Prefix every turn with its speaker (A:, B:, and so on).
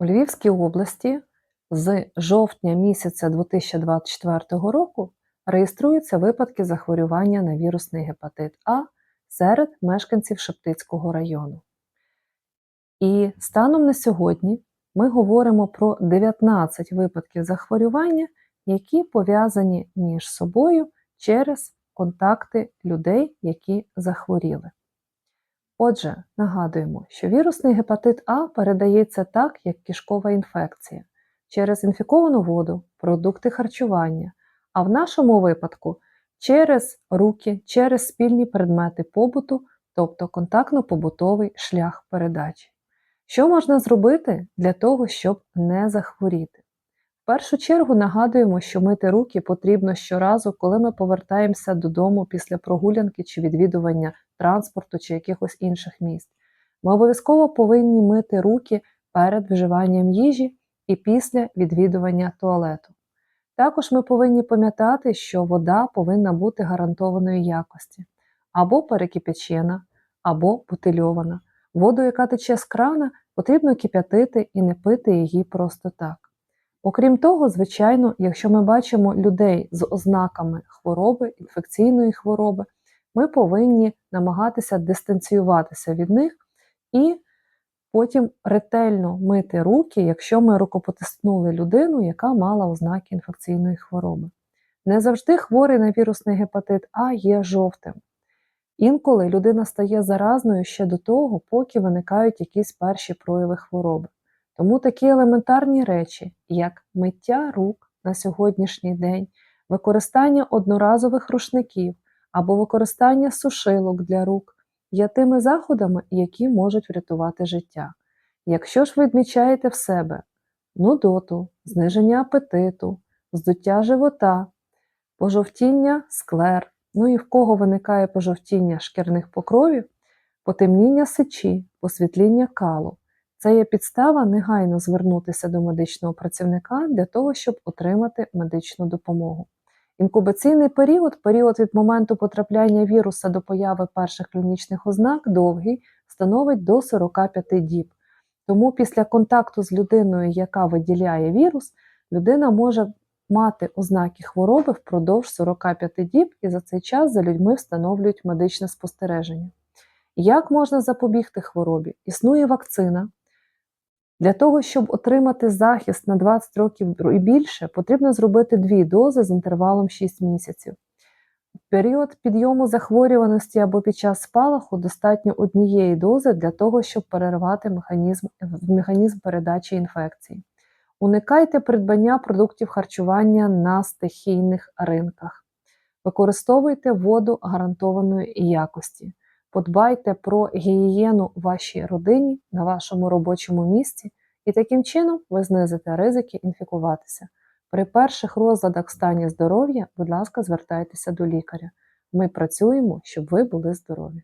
A: У Львівській області з жовтня місяця 2024 року реєструються випадки захворювання на вірусний гепатит А серед мешканців Шептицького району. І станом на сьогодні ми говоримо про 19 випадків захворювання, які пов'язані між собою через контакти людей, які захворіли. Отже, нагадуємо, що вірусний гепатит А передається так, як кишкова інфекція через інфіковану воду, продукти харчування, а в нашому випадку через руки, через спільні предмети побуту, тобто контактно-побутовий шлях передачі. Що можна зробити для того, щоб не захворіти? Першу чергу нагадуємо, що мити руки потрібно щоразу, коли ми повертаємося додому після прогулянки чи відвідування транспорту чи якихось інших місць. Ми обов'язково повинні мити руки перед вживанням їжі і після відвідування туалету. Також ми повинні пам'ятати, що вода повинна бути гарантованої якості, або перекипячена, або бутильована. Воду, яка тече з крана, потрібно кип'ятити і не пити її просто так. Окрім того, звичайно, якщо ми бачимо людей з ознаками хвороби, інфекційної хвороби, ми повинні намагатися дистанціюватися від них і потім ретельно мити руки, якщо ми рукопотиснули людину, яка мала ознаки інфекційної хвороби. Не завжди хворий на вірусний гепатит А є жовтим. Інколи людина стає заразною ще до того, поки виникають якісь перші прояви хвороби. Тому такі елементарні речі, як миття рук на сьогоднішній день, використання одноразових рушників або використання сушилок для рук, є тими заходами, які можуть врятувати життя. Якщо ж ви відмічаєте в себе нудоту, зниження апетиту, здуття живота, пожовтіння склер, ну і в кого виникає пожовтіння шкірних покровів, потемніння сечі, посвітління калу, це є підстава негайно звернутися до медичного працівника для того, щоб отримати медичну допомогу. Інкубаційний період, період від моменту потрапляння віруса до появи перших клінічних ознак, довгий, становить до 45 діб. Тому після контакту з людиною, яка виділяє вірус, людина може мати ознаки хвороби впродовж 45 діб, і за цей час за людьми встановлюють медичне спостереження. Як можна запобігти хворобі? Існує вакцина. Для того, щоб отримати захист на 20 років і більше, потрібно зробити дві дози з інтервалом 6 місяців. В період підйому захворюваності або під час спалаху достатньо однієї дози для того, щоб перервати механізм, механізм передачі інфекції. Уникайте придбання продуктів харчування на стихійних ринках. Використовуйте воду гарантованої якості. Подбайте про гігієну вашій родині на вашому робочому місці, і таким чином ви знизите ризики інфікуватися. При перших розладах стані здоров'я, будь ласка, звертайтеся до лікаря. Ми працюємо, щоб ви були здорові.